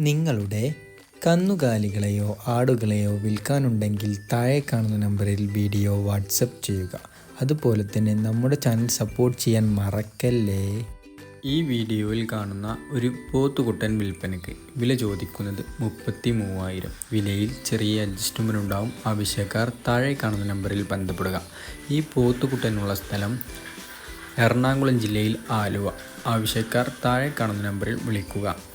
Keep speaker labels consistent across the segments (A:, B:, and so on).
A: നിങ്ങളുടെ കന്നുകാലികളെയോ ആടുകളെയോ വിൽക്കാനുണ്ടെങ്കിൽ താഴെ കാണുന്ന നമ്പറിൽ വീഡിയോ വാട്സപ്പ് ചെയ്യുക. അതുപോലെ തന്നെ നമ്മുടെ ചാനൽ സപ്പോർട്ട് ചെയ്യാൻ മറക്കല്ലേ? ഈ വീഡിയോയിൽ കാണുന്ന ഒരു പോത്തുകുട്ടൻ വിൽപ്പനയ്ക്ക് വില ചോദിക്കുന്നത് മുപ്പത്തി മൂവായിരം വിലയിൽ ചെറിയ അഡ്ജസ്റ്റ്മെന്റ് ഉണ്ടാവും ആവശ്യക്കാർ താഴെ കാണുന്ന നമ്പറിൽ ബന്ധപ്പെടുക. ഈ പോത്തുകുട്ടനുള്ള സ്ഥലം എറണാകുളം ജില്ലയിൽ ആലുവ. ആവശ്യക്കാർ താഴെ കാണുന്ന നമ്പറിൽ വിളിക്കുക.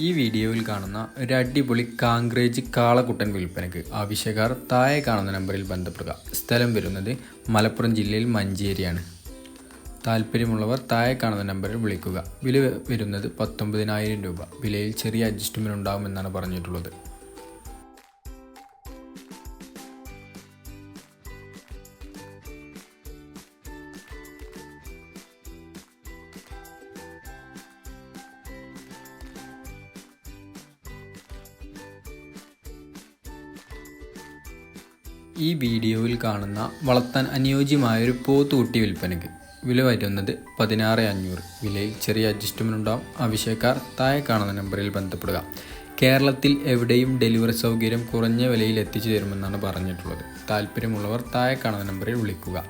A: ഈ വീഡിയോയിൽ കാണുന്ന ഒരു അടിപൊളി കാങ്ക്രേജ് കാളക്കുട്ടൻ വിൽപ്പനയ്ക്ക് ആവശ്യക്കാർ താഴെ കാണുന്ന നമ്പറിൽ ബന്ധപ്പെടുക. സ്ഥലം വരുന്നത് മലപ്പുറം ജില്ലയിൽ മഞ്ചേരിയാണ്. താല്പര്യമുള്ളവർ താഴെ കാണുന്ന നമ്പറിൽ വിളിക്കുക. വില വരുന്നത് പത്തൊമ്പതിനായിരം രൂപ. വിലയിൽ ചെറിയ അഡ്ജസ്റ്റ്മെന്റ് ഉണ്ടാകുമെന്നാണ് പറഞ്ഞിട്ടുള്ളത്. ഈ വീഡിയോയിൽ കാണുന്ന വളർത്താൻ അനുയോജ്യമായൊരു പോത്തുകുട്ടി വിൽപ്പനയ്ക്ക്. വില വരുന്നത് പതിനാറ് അഞ്ഞൂറ്. വിലയിൽ ചെറിയ അഡ്ജസ്റ്റ്മെന്റ് ഉണ്ടാവും. ആവശ്യക്കാർ താഴെ കാണുന്ന നമ്പറിൽ ബന്ധപ്പെടുക. കേരളത്തിൽ എവിടെയും ഡെലിവറി സൗകര്യം കുറഞ്ഞ വിലയിൽ എത്തിച്ചു തരുമെന്നാണ് പറഞ്ഞിട്ടുള്ളത്. താല്പര്യമുള്ളവർ താഴെ കാണുന്ന നമ്പറിൽ വിളിക്കുക.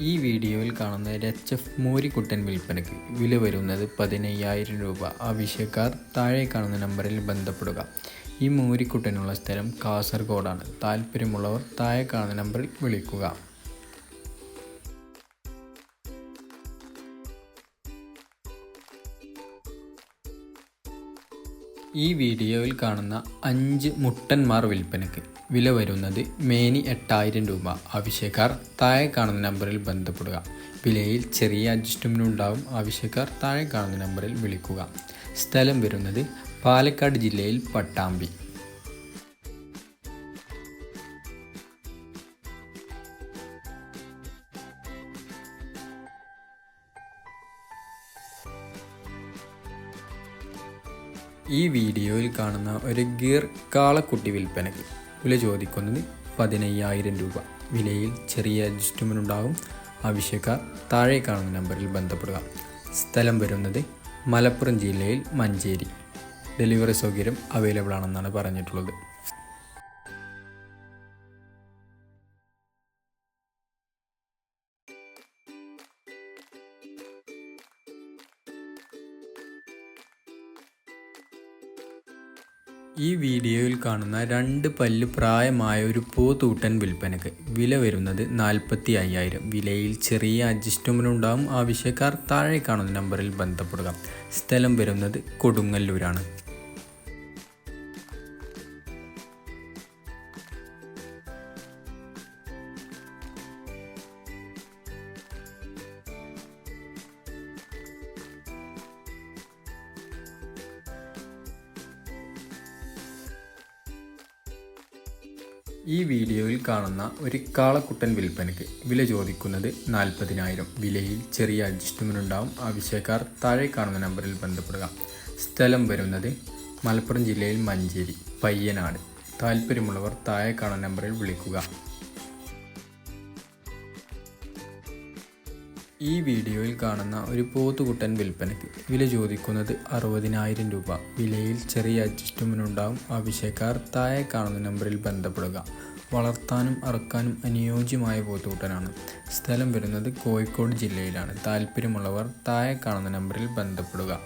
A: ഈ വീഡിയോയിൽ കാണുന്ന എച്ച് എഫ് മോരിക്കുട്ടൻ വിൽപ്പനയ്ക്ക് വില വരുന്നത് പതിനയ്യായിരം രൂപ. ആവശ്യക്കാർ താഴെ കാണുന്ന നമ്പറിൽ ബന്ധപ്പെടുക. ഈ മോരിക്കുട്ടനുള്ള സ്ഥലം കാസർഗോഡാണ്. താല്പര്യമുള്ളവർ താഴെ കാണുന്ന നമ്പറിൽ വിളിക്കുക. ഈ വീഡിയോയിൽ കാണുന്ന അഞ്ച് മുട്ടന്മാർ വിൽപ്പനയ്ക്ക് വില വരുന്നത് മേനി എട്ടായിരം രൂപ. ആവശ്യക്കാർ താഴെ കാണുന്ന നമ്പറിൽ ബന്ധപ്പെടുക. വിലയിൽ ചെറിയ അഡ്ജസ്റ്റ്മെന്റ് ഉണ്ടാവും. ആവശ്യക്കാർ താഴെ കാണുന്ന നമ്പറിൽ വിളിക്കുക. സ്ഥലം വരുന്നത് പാലക്കാട് ജില്ലയിൽ പട്ടാമ്പി. ഈ വീഡിയോയിൽ കാണുന്ന ഒരു ഗീർ കാളക്കുട്ടി വിൽപ്പനയ്ക്ക് വില ചോദിക്കുന്നത് പതിനയ്യായിരം രൂപ. വിലയിൽ ചെറിയ അഡ്ജസ്റ്റ്മെന്റ് ഉണ്ടാകും. ആവശ്യക്കാർ താഴെ കാണുന്ന നമ്പറിൽ ബന്ധപ്പെടുക. സ്ഥലം വരുന്നത് മലപ്പുറം ജില്ലയിൽ മഞ്ചേരി. ഡെലിവറി സൗകര്യം അവൈലബിൾ ആണെന്നാണ് പറഞ്ഞിട്ടുള്ളത്. ഈ വീഡിയോയിൽ കാണുന്ന രണ്ട് പല്ല് പ്രായമായ ഒരു പൂത്തൂട്ടൻ വിൽപ്പനക്ക് വില വരുന്നത് നാൽപ്പത്തി അയ്യായിരം വിലയിൽ ചെറിയ അഡ്ജസ്റ്റ്മെന്റ് ഉണ്ടാകും ആവശ്യക്കാർ താഴെ കാണുന്ന നമ്പറിൽ ബന്ധപ്പെടുക. സ്ഥലം വരുന്നത് കൊടുങ്ങല്ലൂരാണ്. ഈ വീഡിയോയിൽ കാണുന്ന ഒരു കാളക്കുട്ടൻ വിൽപ്പനയ്ക്ക് വില ചോദിക്കുന്നത് നാൽപ്പതിനായിരം. വിലയിൽ ചെറിയ അഡ്ജസ്റ്റ്മെന്റ് ഉണ്ടാവും ആവശ്യക്കാർ താഴെ കാണുന്ന നമ്പറിൽ ബന്ധപ്പെടുക. സ്ഥലം വരുന്നത് മലപ്പുറം ജില്ലയിൽ മഞ്ചേരി പയ്യനാട്. താല്പര്യമുള്ളവർ താഴെ കാണുന്ന നമ്പറിൽ വിളിക്കുക. ഈ വീഡിയോയിൽ കാണുന്ന ഒരു പോത്തുകുട്ടൻ വിൽപ്പനയ്ക്ക് വില ചോദിക്കുന്നത് അറുപതിനായിരം രൂപ. വിലയിൽ ചെറിയ അഡ്ജസ്റ്റ്മെന്റ് ഉണ്ടാവും ആവശ്യക്കാർ താഴെ കാണുന്ന നമ്പറിൽ ബന്ധപ്പെടുക. വളർത്താനും അറക്കാനും അനുയോജ്യമായ പോത്തുകുട്ടനാണ്. സ്ഥലം വരുന്നത് കോഴിക്കോട് ജില്ലയിലാണ്. താല്പര്യമുള്ളവർ താഴെ കാണുന്ന നമ്പറിൽ ബന്ധപ്പെടുക.